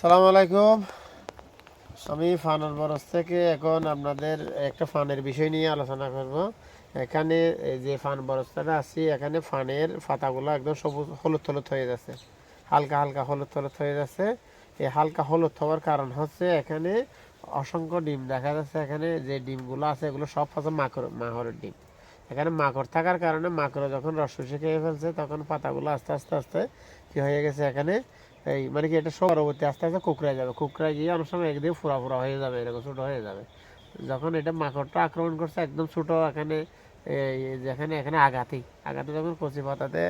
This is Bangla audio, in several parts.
সালাম আলাইকুম। আমি ফানের বরস থেকে এখন আপনাদের একটা ফানের বিষয় নিয়ে আলোচনা করব। এখানে যে ফান বরসটা আছি, এখানে ফানের পাতাগুলো একদম সবুজ, হলুদ হলুদ হয়ে যাচ্ছে। হালকা হালকা হলুদ হলুদ হয়ে যাচ্ছে। এই হালকা হলুদ হওয়ার কারণ হচ্ছে এখানে অসংখ্য ডিম দেখা যাচ্ছে। এখানে যে ডিমগুলো আছে, এগুলো সব হচ্ছে মাকড় মাহরের ডিম। এখানে মাকড় থাকার কারণে মাকড় যখন রস শুষে খেয়ে ফেলছে, তখন পাতাগুলো আস্তে আস্তে আস্তে কি হয়ে গেছে এখানে? এই মানে কি এটা সব পরবর্তী আস্তে আস্তে কুকড়ায় যাবে। কুকড়ায় গিয়ে অনেক সময় একদিকে ফুরা ফুরা হয়ে যাবে, এরকম ছোটো হয়ে যাবে। যখন এটা মাকড়টা আক্রমণ করছে একদম ছোটো এখানে এই যেখানে এখানে আঘাতেই আঘাতে যখন কচি পাতাতে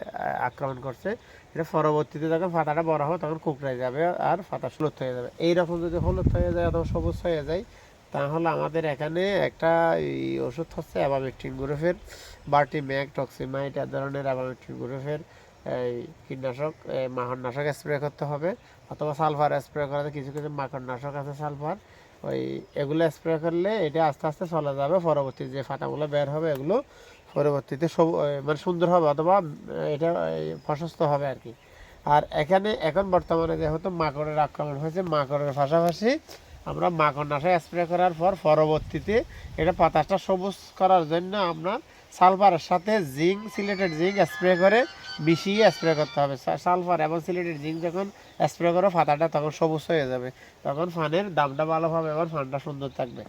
আক্রমণ করছে, এটা পরবর্তীতে যখন পাতাটা বড় হবে তখন কুকড়ায় যাবে আর পাতা হলুদ হয়ে যাবে। এইরকম যদি হলুদ হয়ে যায় অথবা সবুজ হয়ে যায়, তাহলে আমাদের এখানে একটা এই ওষুধ হচ্ছে অ্যাবামেকটিন গ্রুপের বার্টি ম্যাক টক্সিমাইট, এ ধরনের অ্যাবামেকটিন গ্রুপের এই কীটনাশক মাকড়নাশক স্প্রে করতে হবে। অথবা সালফার স্প্রে করাতে কিছু কিছু মাকড়নাশক আছে সালফার ওই এগুলো স্প্রে করলে এটা আস্তে আস্তে চলে যাবে পরবর্তী যে ফাটাগুলো বের হবে এগুলো পরবর্তীতে সব মানে সুন্দর হবে অথবা এটা প্রশস্ত হবে আর কি আর এখানে, এখন বর্তমানে যেহেতু মাকড়ের আক্রমণ হয়েছে, মাকড়ের পাশাপাশি আমরা মাকড়নাশক স্প্রে করার পর পরবর্তীতে এটা পাতাটা সবুজ করার জন্য আমরা সালফারের সাথে জিঙ্ক, সিলেটেড জিঙ্ক স্প্রে করে মিশিয়ে স্প্রে করতে হবে। সালফার এবং সিলেটেড জিঙ্ক যখন স্প্রে করো, ফাতাটা তখন সবুজ হয়ে যাবে। তখন ফানের দামটা ভালো হবে এবং ফানটা সুন্দর থাকবে।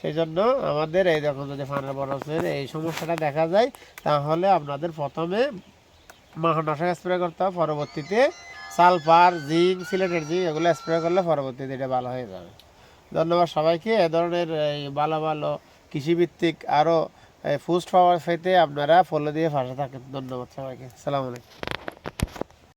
সেই জন্য আমাদের এই যখন যদি ফানের বরফের এই সমস্যাটা দেখা যায়, তাহলে আপনাদের প্রথমে মাকড়নাশক স্প্রে করতে হবে। পরবর্তীতে সালফার, জিঙ্ক, সিলেটেড জিঙ্ক এগুলো স্প্রে করলে পরবর্তীতে এটা ভালো হয়ে যাবে। ধন্যবাদ সবাইকে। এ ধরনের এই ভালো ভালো কৃষিভিত্তিক আরও ফুস্ট পাওয়ার পেতে আপনারা ফলো দিয়ে ভাষা থাকেন। ধন্যবাদ সবাইকে। সালাম আলাইকুম।